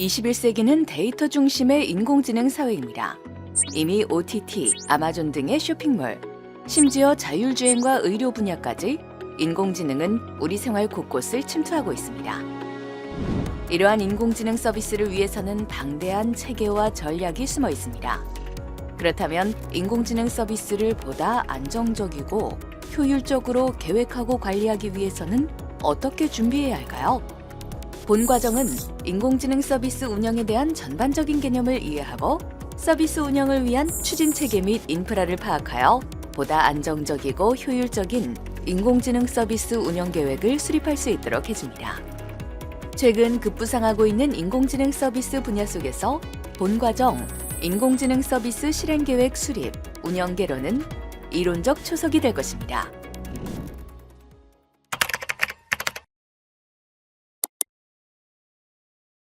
21세기는 데이터 중심의 인공지능 사회입니다. 이미 OTT, 아마존 등의 쇼핑몰, 심지어 자율주행과 의료 분야까지 인공지능은 우리 생활 곳곳을 침투하고 있습니다. 이러한 인공지능 서비스를 위해서는 방대한 체계와 전략이 숨어 있습니다. 그렇다면 인공지능 서비스를 보다 안정적이고 효율적으로 계획하고 관리하기 위해서는 어떻게 준비해야 할까요? 본 과정은 인공지능 서비스 운영에 대한 전반적인 개념을 이해하고 서비스 운영을 위한 추진 체계 및 인프라를 파악하여 보다 안정적이고 효율적인 인공지능 서비스 운영 계획을 수립할 수 있도록 해줍니다. 최근 급부상하고 있는 인공지능 서비스 분야 속에서 본 과정 인공지능 서비스 실행 계획 수립, 운영 개론은 이론적 초석이 될 것입니다.